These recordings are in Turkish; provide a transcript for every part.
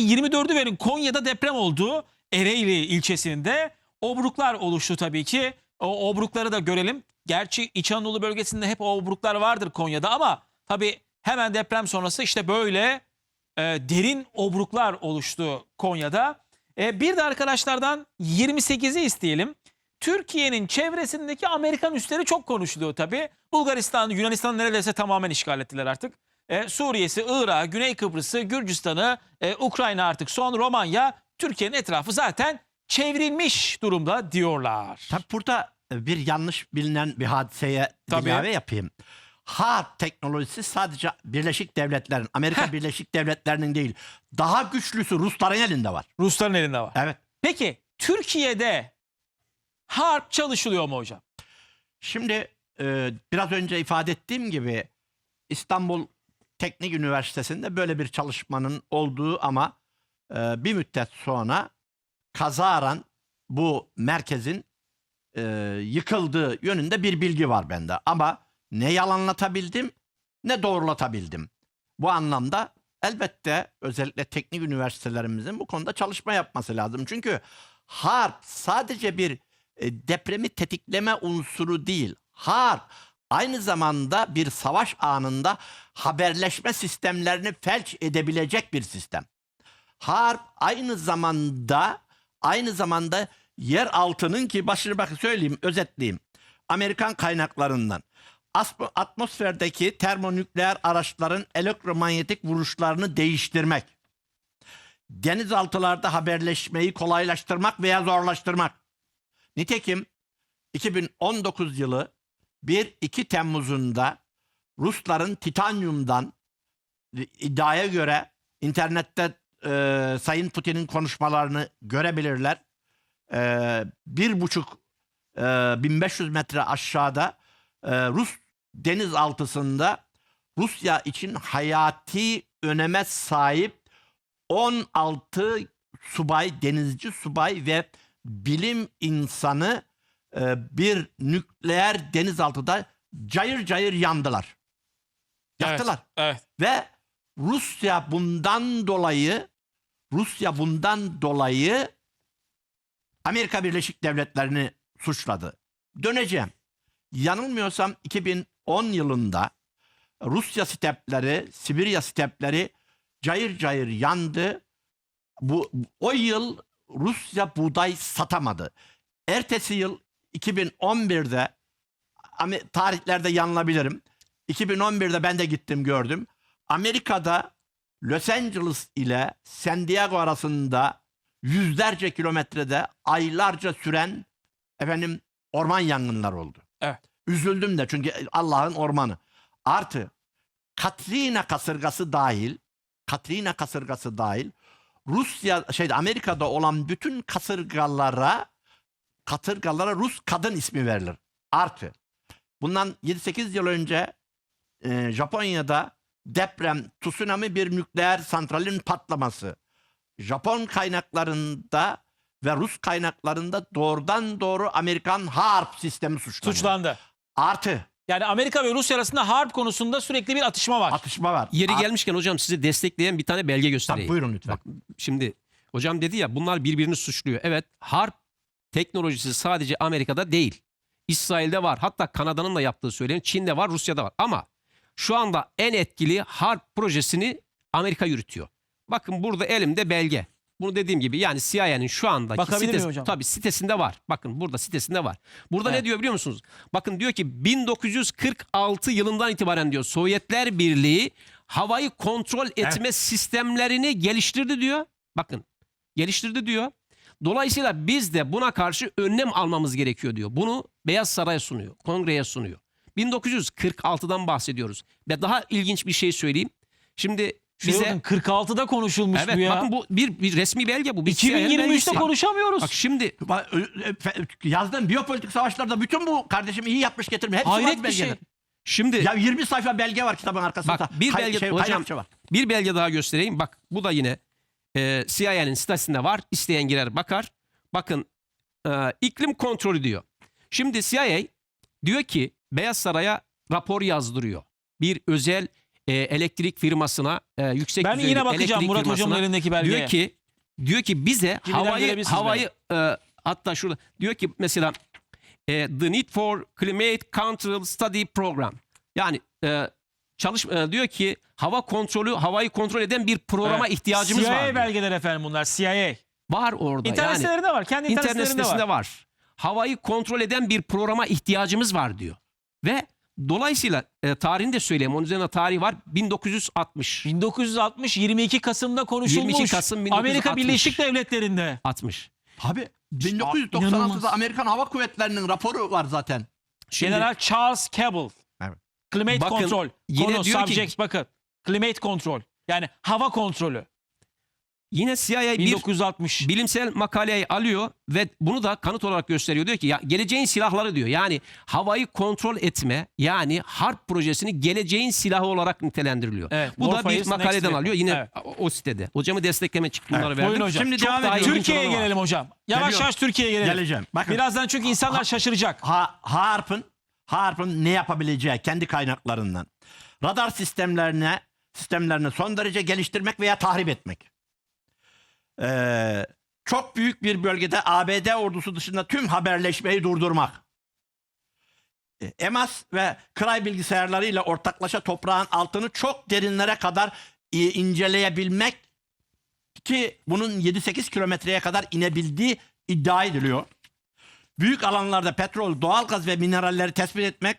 24'ü verin Konya'da deprem oldu. Ereğli ilçesinde obruklar oluştu tabii ki. O obrukları da görelim. Gerçi İç Anadolu bölgesinde hep obruklar vardır Konya'da ama tabii hemen deprem sonrası işte böyle e, derin obruklar oluştu Konya'da. E, bir de arkadaşlardan 28'i isteyelim. Türkiye'nin çevresindeki Amerikan üsleri çok konuşuluyor tabii. Bulgaristan, Yunanistan neredeyse tamamen işgal ettiler artık. E, Suriye'si, Irak, Güney Kıbrıs'ı, Gürcistan'ı, e, Ukrayna artık son Romanya, Türkiye'nin etrafı zaten çevrilmiş durumda diyorlar. Tabi burada bir yanlış bilinen bir hadiseye Tabii. ilave yapayım. HARP teknolojisi sadece Birleşik Devletler'in, Amerika Heh. Birleşik Devletleri'nin değil. Daha güçlüsü Rusların elinde var. Rusların elinde var. Evet. Peki Türkiye'de harp çalışılıyor mu hocam? Şimdi e, biraz önce ifade ettiğim gibi İstanbul Teknik Üniversitesi'nde böyle bir çalışmanın olduğu ama e, bir müddet sonra kazaran bu merkezin e, yıkıldığı yönünde bir bilgi var bende. Ama ne yalanlatabildim ne doğrulatabildim. Bu anlamda elbette özellikle teknik üniversitelerimizin bu konuda çalışma yapması lazım. Çünkü harp sadece bir e, depremi tetikleme unsuru değil. Harp aynı zamanda bir savaş anında haberleşme sistemlerini felç edebilecek bir sistem. Harp aynı zamanda aynı zamanda yer altının ki başını bakın söyleyeyim özetleyeyim. Amerikan kaynaklarından atmosferdeki termonükleer araçların elektromanyetik vuruşlarını değiştirmek. Denizaltılarda haberleşmeyi kolaylaştırmak veya zorlaştırmak. Nitekim 2019 yılı 1-2 Temmuz'unda Rusların titanyumdan iddiaya göre internette e, Sayın Putin'in konuşmalarını görebilirler. E, bir buçuk e, 1500 metre aşağıda e, Rus denizaltısında Rusya için hayati öneme sahip 16 subay, denizci subay ve bilim insanı bir nükleer denizaltıda cayır cayır yandılar. Yaktılar. Evet. Ve Rusya bundan dolayı Rusya bundan dolayı Amerika Birleşik Devletleri'ni suçladı. Döneceğim. Yanılmıyorsam 2010 yılında Rusya stepleri, Sibirya stepleri cayır cayır yandı. Bu o yıl Rusya buğday satamadı. Ertesi yıl 2011'de Ame- tarihlerde yanılabilirim. 2011'de ben de gittim gördüm. Amerika'da Los Angeles ile San Diego arasında yüzlerce kilometrede aylarca süren efendim orman yangınları oldu. Evet. Üzüldüm de çünkü Allah'ın ormanı. Artı Katrina kasırgası dahil Katrina kasırgası dahil Rusya şeyde Amerika'da olan bütün kasırgalara kasırgalara Rus kadın ismi verilir. Artı bundan 7-8 yıl önce e, Japonya'da deprem, tsunami bir nükleer santralin patlaması. Japon kaynaklarında ve Rus kaynaklarında doğrudan doğru Amerikan harp sistemi suçlanıyor. Suçlandı. Artı Yani Amerika ve Rusya arasında harp konusunda sürekli bir atışma var. atışma var. Yeri Art- gelmişken hocam size destekleyen bir tane belge Tabii, göstereyim. buyurun lütfen. Bak şimdi hocam dedi ya bunlar birbirini suçluyor. Evet harp teknolojisi sadece Amerika'da değil. İsrail'de var. Hatta Kanada'nın da yaptığı söyleniyor. Çin'de var, Rusya'da var. Ama şu anda en etkili harp projesini Amerika yürütüyor. Bakın burada elimde belge. Bunu dediğim gibi yani CIA'nin şu andaki Bakabilir miyim sitesi, hocam? tabii sitesinde var. Bakın burada sitesinde var. Burada Evet. ne diyor biliyor musunuz? Bakın diyor ki 1946 yılından itibaren diyor Sovyetler Birliği havayı kontrol etme sistemlerini geliştirdi diyor. Bakın geliştirdi diyor. Dolayısıyla biz de buna karşı önlem almamız gerekiyor diyor. Bunu Beyaz Saray'a sunuyor, kongreye sunuyor. 1946'dan bahsediyoruz. Ve daha ilginç bir şey söyleyeyim. Şimdi Bize bize 46'da konuşulmuş evet bu ya. bakın bu bir, bir resmi belge bu. Bir CIA'nin 2023'te belgesi. konuşamıyoruz. Bak şimdi Yazdığım biyopolitik savaşlarda bütün bu kardeşim iyi yapmış getirmiş. Hepsi var Hayret bir şey. şimdi Ya 20 sayfa belge var kitabın arkasında. Bak, bir belge- şey, hocam- kaynakça var. Bir belge daha göstereyim. Bak bu da yine e, CIA'nin sitesinde var. İsteyen girer bakar. Bakın e, iklim kontrolü diyor. Şimdi CIA diyor ki Beyaz Saray'a rapor yazdırıyor. Bir özel e, elektrik firmasına e, yüksek Ben düzeyli yine bakacağım elektrik Murat hocamın firmasına elindeki belgeye. diyor ki diyor ki bize Şimdiden havayı havayı e, hatta şurada diyor ki mesela e, the need for climate control study program yani e, çalış e, diyor ki hava kontrolü havayı kontrol eden bir programa Evet. ihtiyacımız CIA var. diyor. belgeler efendim bunlar CIA. Var orada. İnternet yani, sitelerinde var. Kendi internet, İnternet sitelerinde sitesinde var. var. Havayı kontrol eden bir programa ihtiyacımız var diyor. Ve dolayısıyla e, tarihini de söyleyeyim. Onun üzerine tarih var. 1960. 1960 22 Kasım'da konuşulmuş. 22 Kasım Amerika 1960. Birleşik Devletleri'nde. 60. Abi inanılmaz. 1996'da Amerikan Hava Kuvvetleri'nin raporu var zaten. Şimdi- General Charles Cabell. Climate Bakın, Control. yine Konu, diyor ki- subject bakın. Climate Control. Yani hava kontrolü. Yine CIA bir 1960. bilimsel makaleyi alıyor ve bunu da kanıt olarak gösteriyor. Diyor ki ya geleceğin silahları diyor. Yani havayı kontrol etme yani harp projesini geleceğin silahı olarak nitelendiriliyor. Evet, Bu da bir makaleden alıyor yine Evet. o, sitede. Hocamı desteklemek için bunları Evet, verdim. buyurun hocam. Şimdi Çok devam ilginç Türkiye'ye gelelim hocam. Yavaş Geliyorum. yavaş Türkiye'ye gelelim. Geleceğim. Bakın. Birazdan çünkü insanlar şaşıracak. Ha, Harp'ın Harp'ın ne yapabileceği kendi kaynaklarından. Radar sistemlerine sistemlerini son derece geliştirmek veya tahrip etmek. Ee, çok büyük bir bölgede ABD ordusu dışında tüm haberleşmeyi durdurmak. Ee, EMAS ve Cray bilgisayarlarıyla ortaklaşa toprağın altını çok derinlere kadar e, inceleyebilmek ki bunun 7-8 kilometreye kadar inebildiği iddia ediliyor büyük alanlarda petrol, doğalgaz ve mineralleri tespit etmek,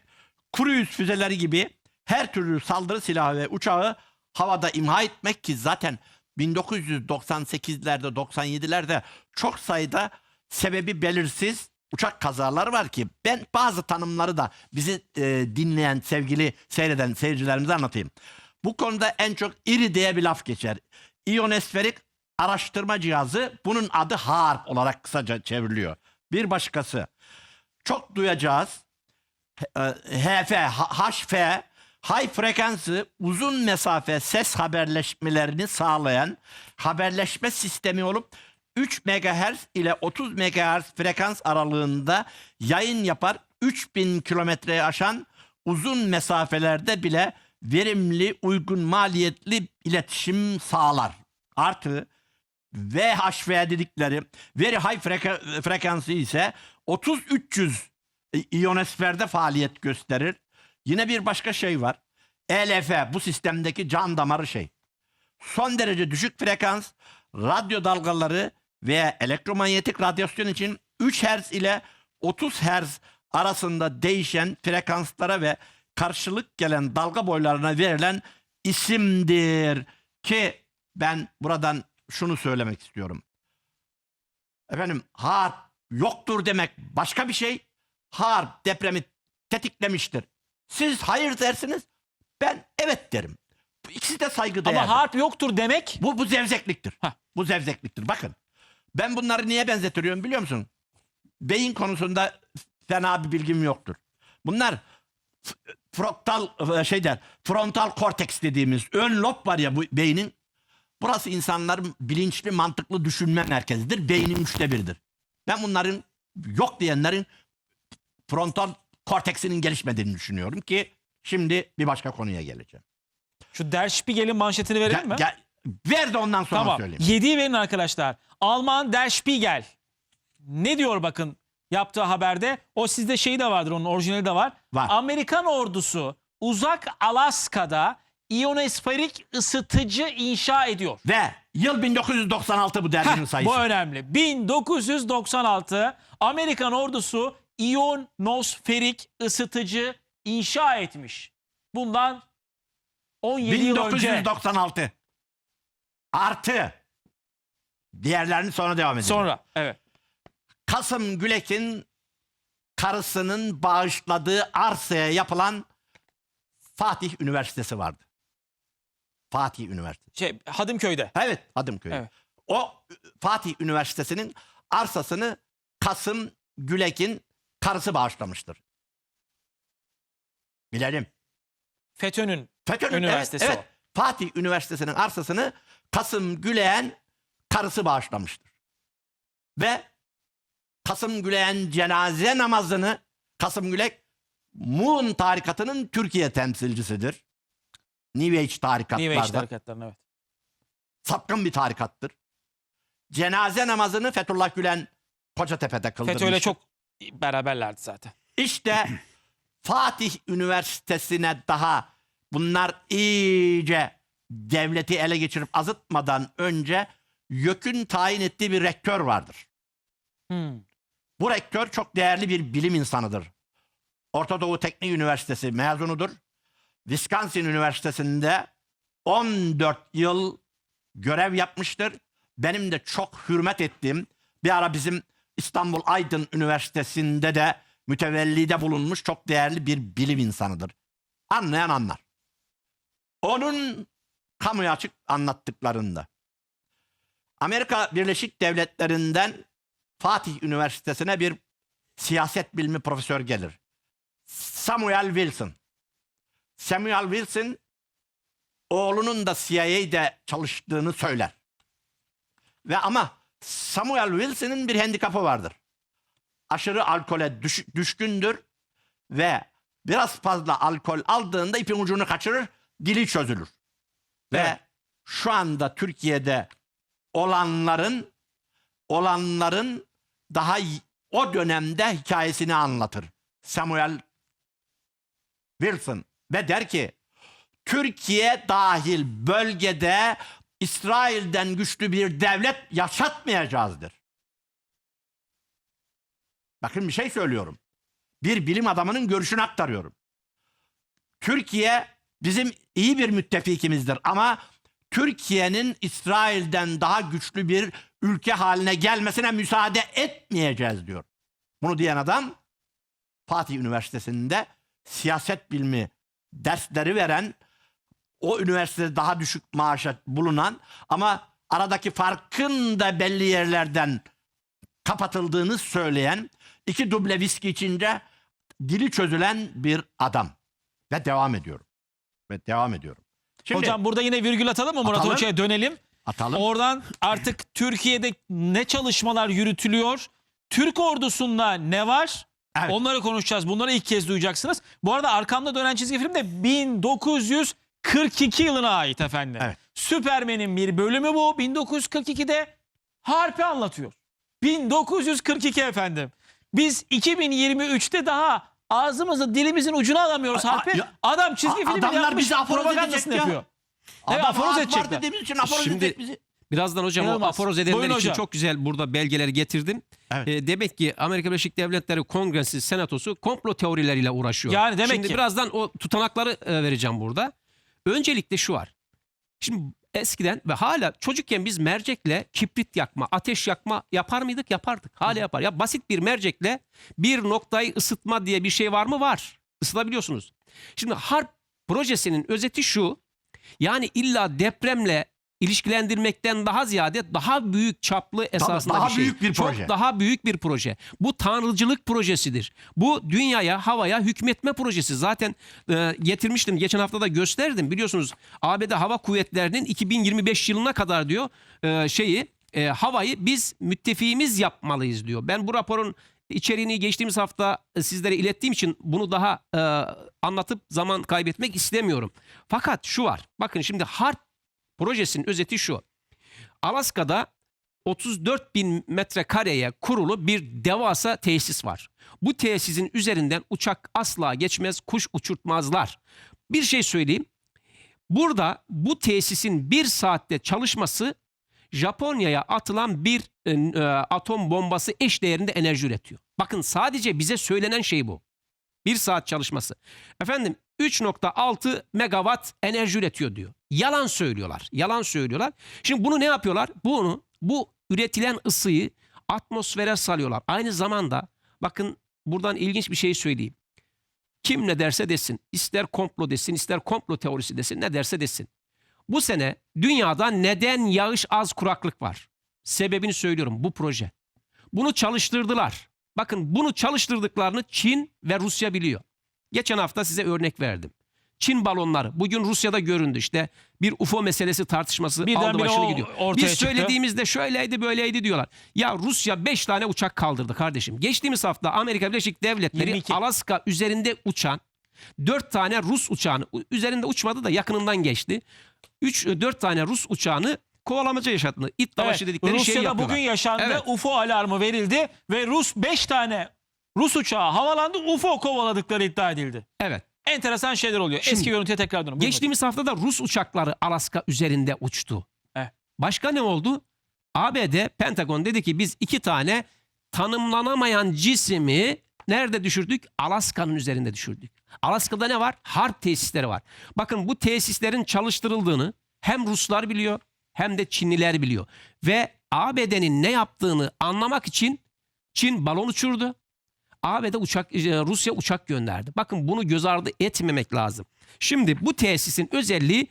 kuru yüz füzeleri gibi her türlü saldırı silahı ve uçağı havada imha etmek ki zaten 1998'lerde 97'lerde çok sayıda sebebi belirsiz uçak kazaları var ki ben bazı tanımları da bizi e, dinleyen sevgili seyreden seyircilerimize anlatayım. Bu konuda en çok iri diye bir laf geçer. İyonosferik araştırma cihazı bunun adı HARP olarak kısaca çevriliyor. Bir başkası çok duyacağız. E, HF, H- HF high frekansı uzun mesafe ses haberleşmelerini sağlayan haberleşme sistemi olup 3 MHz ile 30 MHz frekans aralığında yayın yapar. 3000 kilometreyi aşan uzun mesafelerde bile verimli, uygun maliyetli iletişim sağlar. Artı VHF dedikleri very high freka- frekansı ise 30-300 iyonosferde faaliyet gösterir. Yine bir başka şey var. ELF bu sistemdeki can damarı şey. Son derece düşük frekans radyo dalgaları veya elektromanyetik radyasyon için 3 Hz ile 30 Hz arasında değişen frekanslara ve karşılık gelen dalga boylarına verilen isimdir ki ben buradan şunu söylemek istiyorum. Efendim harp yoktur demek başka bir şey. Harp depremi tetiklemiştir. Siz hayır dersiniz. Ben evet derim. İkisi de saygı değerli. Ama harp yoktur demek Bu, bu zevzekliktir. Hah. Bu zevzekliktir. Bakın. Ben bunları niye benzetiyorum biliyor musun? Beyin konusunda fena bir bilgim yoktur. Bunlar frontal e, şeyden frontal korteks dediğimiz ön lob var ya bu beynin. Burası insanların bilinçli mantıklı düşünme merkezidir. Beynin üçte biridir. Ben bunların yok diyenlerin frontal korteksinin gelişmediğini düşünüyorum ki şimdi bir başka konuya geleceğim. şu Der Spiegel'in manşetini verelim mi? gel- ver de ondan sonra Tamam. söyleyeyim. 7'yi verin arkadaşlar. Alman Der Spiegel. Ne diyor bakın yaptığı haberde? O sizde şey de vardır onun orijinali de var. Var. Amerikan ordusu uzak Alaska'da iyonosferik ısıtıcı inşa ediyor. Ve yıl 1996 bu derginin Heh, sayısı. bu önemli. 1996 Amerikan ordusu iyonosferik ısıtıcı inşa etmiş. Bundan 17 yıl önce. 1996. Artı. Diğerlerini sonra devam edelim. Sonra evet. Kasım Gülek'in karısının bağışladığı arsaya yapılan Fatih Üniversitesi vardı. Fatih Üniversitesi. Şey Hadımköy'de. Evet Hadımköy. Evet. O Fatih Üniversitesi'nin arsasını Kasım Gülek'in karısı bağışlamıştır. Bilelim. FETÖ'nün FETÖ'nün Üniversitesi evet, evet. Fatih Üniversitesi'nin arsasını Kasım Güleyen karısı bağışlamıştır. Ve Kasım Güleyen cenaze namazını Kasım Gülek Muğun tarikatının Türkiye temsilcisidir. New Age New tarikatlarda. Age hareketlerine evet. Sapkın bir tarikattır. Cenaze namazını Fethullah Gülen Kocatepe'de kıldırmıştır. FETÖ'yle çok beraberlerdi zaten. İşte Fatih Üniversitesi'ne daha bunlar iyice devleti ele geçirip azıtmadan önce YÖK'ün tayin ettiği bir rektör vardır. Hmm. Bu rektör çok değerli bir bilim insanıdır. Orta Doğu Teknik Üniversitesi mezunudur. Wisconsin Üniversitesi'nde 14 yıl görev yapmıştır. Benim de çok hürmet ettiğim bir ara bizim İstanbul Aydın Üniversitesi'nde de mütevellide bulunmuş çok değerli bir bilim insanıdır. Anlayan anlar. Onun kamuya açık anlattıklarında Amerika Birleşik Devletleri'nden Fatih Üniversitesi'ne bir siyaset bilimi profesör gelir. Samuel Wilson. Samuel Wilson oğlunun da CIA'de çalıştığını söyler. Ve ama Samuel Wilson'ın bir handikapı vardır. Aşırı alkole düş- düşkündür ve biraz fazla alkol aldığında ipin ucunu kaçırır, dili çözülür. Ve Evet. şu anda Türkiye'de olanların olanların daha o dönemde hikayesini anlatır. Samuel Wilson ve der ki Türkiye dahil bölgede İsrail'den güçlü bir devlet yaşatmayacağızdır. Bakın bir şey söylüyorum. Bir bilim adamının görüşünü aktarıyorum. Türkiye bizim iyi bir müttefikimizdir ama Türkiye'nin İsrail'den daha güçlü bir ülke haline gelmesine müsaade etmeyeceğiz diyor. Bunu diyen adam Fatih Üniversitesi'nde siyaset bilimi dersleri veren o üniversitede daha düşük maaşa bulunan ama aradaki farkın da belli yerlerden kapatıldığını söyleyen iki duble viski içince dili çözülen bir adam. Ve devam ediyorum. Ve devam ediyorum. Şimdi Hocam burada yine virgül atalım mı Murat Atalım. Hoca'ya dönelim. atalım. Oradan artık Türkiye'de ne çalışmalar yürütülüyor? Türk ordusunda ne var? Evet. Onları konuşacağız. Bunları ilk kez duyacaksınız. Bu arada arkamda dönen çizgi film de 1942 yılına ait efendim. Evet. Süpermen'in bir bölümü bu. 1942'de Harp'i anlatıyor. 1942 efendim. Biz 2023'te daha ağzımızı dilimizin ucuna alamıyoruz A- Harp'i. ya- Adam çizgi A- film adamlar yapmış. bizi aforoz propagandasını edecek ya. yapıyor. Evet, aforoz edecekler. dediğimiz için aforoz Şimdi- edecek bizi. Birazdan hocam o İnanılmaz. aforoz edenler Buyurun için hocam. çok güzel burada belgeleri getirdim. Evet. E, demek ki Amerika Birleşik Devletleri Kongresi, Senatosu komplo teorileriyle uğraşıyor. Yani demek Şimdi ki. birazdan o tutanakları e, vereceğim burada. Öncelikle şu var. Şimdi eskiden ve hala çocukken biz mercekle kibrit yakma, ateş yakma yapar mıydık? Yapardık. Hala yapar. Ya basit bir mercekle bir noktayı ısıtma diye bir şey var mı? Var. Isıtabiliyorsunuz. Şimdi harp projesinin özeti şu. Yani illa depremle ilişkilendirmekten daha ziyade daha büyük çaplı esasında daha bir şey. büyük bir Çok proje. daha büyük bir proje. Bu tanrıcılık projesidir. Bu dünyaya, havaya hükmetme projesi. Zaten e, getirmiştim. Geçen hafta da gösterdim. Biliyorsunuz ABD Hava Kuvvetleri'nin 2025 yılına kadar diyor e, şeyi e, havayı biz müttefiğimiz yapmalıyız diyor. Ben bu raporun içeriğini geçtiğimiz hafta e, sizlere ilettiğim için bunu daha e, anlatıp zaman kaybetmek istemiyorum. Fakat şu var. Bakın şimdi harp projesinin özeti şu. Alaska'da 34 bin metrekareye kurulu bir devasa tesis var. Bu tesisin üzerinden uçak asla geçmez, kuş uçurtmazlar. Bir şey söyleyeyim. Burada bu tesisin bir saatte çalışması Japonya'ya atılan bir e, e, atom bombası eş değerinde enerji üretiyor. Bakın sadece bize söylenen şey bu. Bir saat çalışması. Efendim 3.6 megawatt enerji üretiyor diyor. Yalan söylüyorlar. Yalan söylüyorlar. Şimdi bunu ne yapıyorlar? Bunu bu üretilen ısıyı atmosfere salıyorlar. Aynı zamanda bakın buradan ilginç bir şey söyleyeyim. Kim ne derse desin, ister komplo desin, ister komplo teorisi desin, ne derse desin. Bu sene dünyada neden yağış az kuraklık var? Sebebini söylüyorum bu proje. Bunu çalıştırdılar. Bakın bunu çalıştırdıklarını Çin ve Rusya biliyor. Geçen hafta size örnek verdim. Çin balonları bugün Rusya'da göründü işte bir UFO meselesi tartışması Birden aldı başını o gidiyor. ortaya Biz çıktı. söylediğimizde şöyleydi böyleydi diyorlar. Ya Rusya 5 tane uçak kaldırdı kardeşim. Geçtiğimiz hafta Amerika Birleşik Devletleri 22. Alaska üzerinde uçan Dört tane Rus uçağını üzerinde uçmadı da yakınından geçti. Üç, dört tane Rus uçağını kovalamaca yaşattı. İt savaşı Evet, dedikleri şeyi Rusya'da yapıyorlar. bugün yaşandı. Evet. UFO alarmı verildi ve Rus 5 tane Rus uçağı havalandı. UFO kovaladıkları iddia edildi. Evet. Enteresan şeyler oluyor. Şimdi, Eski görüntüye tekrar dönün. Buyurun Geçtiğimiz haftada Rus uçakları Alaska üzerinde uçtu. Evet. Başka ne oldu? ABD Pentagon dedi ki biz iki tane tanımlanamayan cismi nerede düşürdük? Alaska'nın üzerinde düşürdük. Alaska'da ne var? Harp tesisleri var. Bakın bu tesislerin çalıştırıldığını hem Ruslar biliyor hem de Çinliler biliyor. Ve ABD'nin ne yaptığını anlamak için Çin balon uçurdu. ABD uçak e, Rusya uçak gönderdi. Bakın bunu göz ardı etmemek lazım. Şimdi bu tesisin özelliği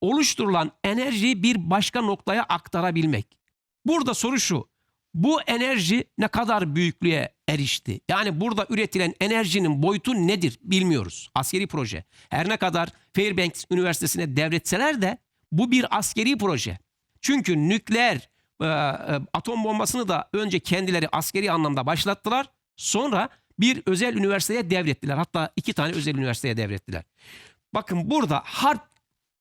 oluşturulan enerjiyi bir başka noktaya aktarabilmek. Burada soru şu. Bu enerji ne kadar büyüklüğe erişti? Yani burada üretilen enerjinin boyutu nedir bilmiyoruz. Askeri proje. Her ne kadar Fairbanks Üniversitesi'ne devretseler de bu bir askeri proje. Çünkü nükleer e, e, atom bombasını da önce kendileri askeri anlamda başlattılar. Sonra bir özel üniversiteye devrettiler. Hatta iki tane özel üniversiteye devrettiler. Bakın burada harp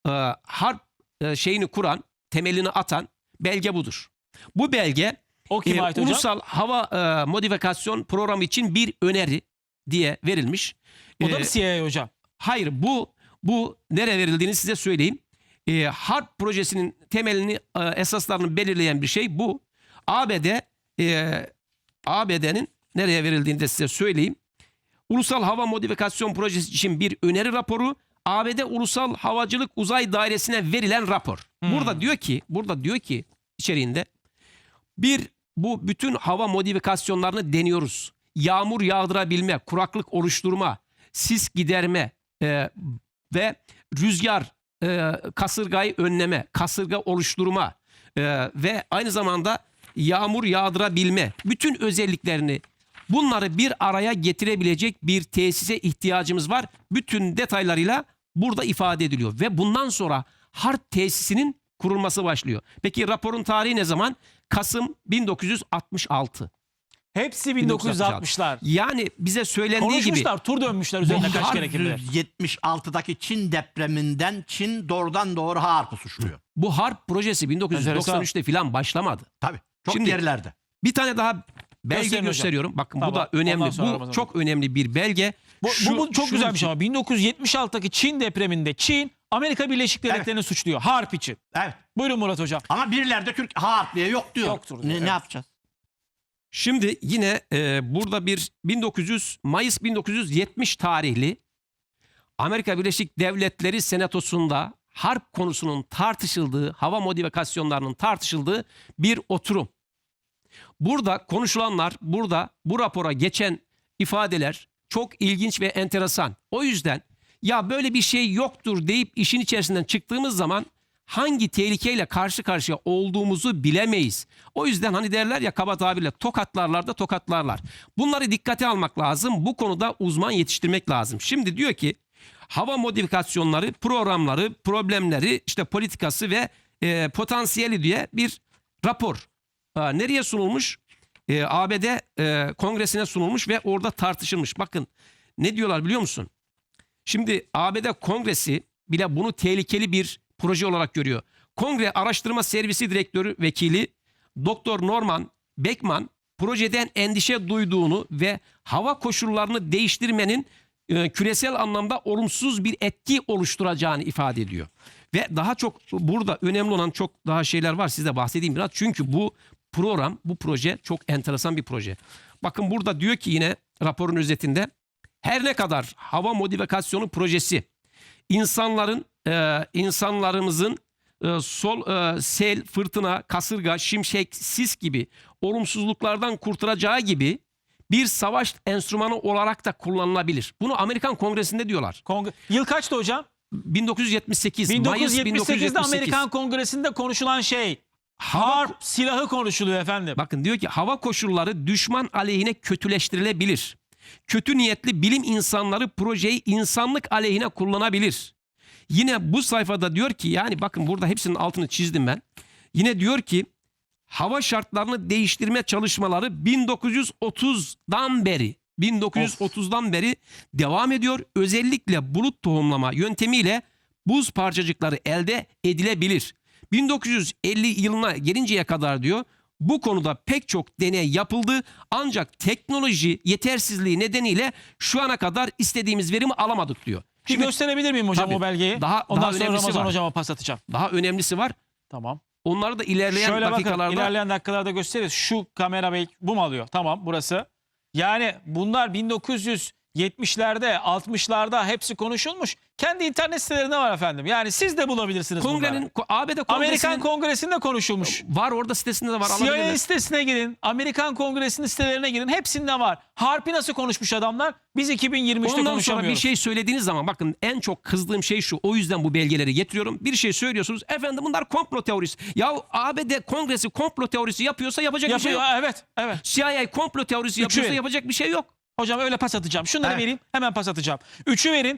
e, harp e, şeyini kuran, temelini atan belge budur. Bu belge O kime e, ait hocam? ulusal hava e, modifikasyon programı için bir öneri diye verilmiş. O da E, mı CIA hocam? Hayır bu bu nereye verildiğini size söyleyeyim. E, harp projesinin temelini e, esaslarını belirleyen bir şey bu. ABD e, ABD'nin nereye verildiğini de size söyleyeyim. Ulusal Hava Modifikasyon Projesi için bir öneri raporu ABD Ulusal Havacılık Uzay Dairesi'ne verilen rapor. Burada diyor ki, burada diyor ki içeriğinde bir bu bütün hava modifikasyonlarını deniyoruz. Yağmur yağdırabilme, kuraklık oluşturma, sis giderme e, ve rüzgar e, kasırgayı önleme, kasırga oluşturma e, ve aynı zamanda yağmur yağdırabilme bütün özelliklerini bunları bir araya getirebilecek bir tesise ihtiyacımız var. Bütün detaylarıyla burada ifade ediliyor ve bundan sonra harp tesisinin kurulması başlıyor. Peki raporun tarihi ne zaman? Kasım 1966. Hepsi 1960'lar. Yani bize söylendiği gibi Konuşmuşlar, tur dönmüşler üzerinde kaç kere kim bilir. 1976'daki Çin depreminden Çin doğrudan doğru harpı suçluyor. bu harp projesi 1993'te falan başlamadı. Tabii. Çok Şimdi- gerilerde. Bir tane daha belge Gösterin hocam. gösteriyorum. Bakın Tamam, bu da önemli. ondan sonra Bu Ramazan çok önemli bir belge. Bu, Şu- bu, bu çok şu- güzelmiş ama 1976'daki Çin depreminde Çin Amerika Birleşik Evet. Devletleri'ni suçluyor harp için. Evet. Buyurun Murat hocam. Ama birileri de Türk harp diye yok diyor. Yoktur diyor, Ne, evet. ne yapacağız? Şimdi yine e, burada bir 1900 Mayıs 1970 tarihli Amerika Birleşik Devletleri Senatosu'nda harp konusunun tartışıldığı, hava modifikasyonlarının tartışıldığı bir oturum. Burada konuşulanlar, burada bu rapora geçen ifadeler çok ilginç ve enteresan. O yüzden ya böyle bir şey yoktur deyip işin içerisinden çıktığımız zaman hangi tehlikeyle karşı karşıya olduğumuzu bilemeyiz. O yüzden hani derler ya kaba tabirle tokatlarlar da tokatlarlar. Bunları dikkate almak lazım. Bu konuda uzman yetiştirmek lazım. Şimdi diyor ki hava modifikasyonları, programları, problemleri, işte politikası ve e, potansiyeli diye bir rapor. Nereye sunulmuş? E, ABD e, kongresine sunulmuş ve orada tartışılmış. Bakın ne diyorlar biliyor musun? Şimdi ABD kongresi bile bunu tehlikeli bir proje olarak görüyor. Kongre Araştırma Servisi Direktörü Vekili Doktor Norman Beckman projeden endişe duyduğunu ve hava koşullarını değiştirmenin e, küresel anlamda olumsuz bir etki oluşturacağını ifade ediyor. Ve daha çok burada önemli olan çok daha şeyler var size bahsedeyim biraz. Çünkü bu program, bu proje çok enteresan bir proje. Bakın burada diyor ki yine raporun özetinde her ne kadar hava modifikasyonu projesi insanların e, insanlarımızın e, sol e, sel, fırtına, kasırga, şimşek, sis gibi olumsuzluklardan kurtaracağı gibi bir savaş enstrümanı olarak da kullanılabilir. Bunu Amerikan Kongresi'nde diyorlar. Kongre- Yıl kaçtı hocam? 1978, Mayıs 1978'de 1978. Amerikan Kongresi'nde konuşulan şey. Harp silahı konuşuluyor efendim. Bakın diyor ki hava koşulları düşman aleyhine kötüleştirilebilir. Kötü niyetli bilim insanları projeyi insanlık aleyhine kullanabilir. Yine bu sayfada diyor ki yani bakın burada hepsinin altını çizdim ben. Yine diyor ki hava şartlarını değiştirme çalışmaları 1930'dan beri 1930'dan beri devam ediyor. Özellikle bulut tohumlama yöntemiyle buz parçacıkları elde edilebilir. 1950 yılına gelinceye kadar diyor bu konuda pek çok deney yapıldı ancak teknoloji yetersizliği nedeniyle şu ana kadar istediğimiz verimi alamadık diyor. Şimdi gösterebilir miyim hocam Tabii. o belgeyi? Daha- Ondan daha sonra önemlisi Ramazan var. hocama pas atacağım. daha önemlisi var. Tamam. Onları da ilerleyen Şöyle bakın dakikalarda ilerleyen dakikalarda gösteririz. Şu kamera belki bu mu alıyor? Tamam burası. Yani bunlar 1970'lerde 60'larda hepsi konuşulmuş. Kendi internet sitelerinde var efendim. Yani siz de bulabilirsiniz kongrenin bunları. ABD kongresinin Amerikan Kongresinde konuşulmuş. var orada sitesinde de var. CIA sitesine girin. Amerikan Kongresi'nin sitelerine girin. Hepsinde var. Harp'i nasıl konuşmuş adamlar? Biz 2023'te Ondan sonra bir şey söylediğiniz zaman bakın en çok kızdığım şey şu. O yüzden bu belgeleri getiriyorum. Bir şey söylüyorsunuz. Efendim bunlar komplo teorisi. Ya ABD kongresi komplo teorisi yapıyorsa yapacak bir şey Yapıyor. yok. Evet. Evet. CIA komplo teorisi yapıyorsa verin. yapacak bir şey yok. Hocam öyle pas atacağım. Şunları Evet. vereyim. Hemen pas atacağım. Üçü verin.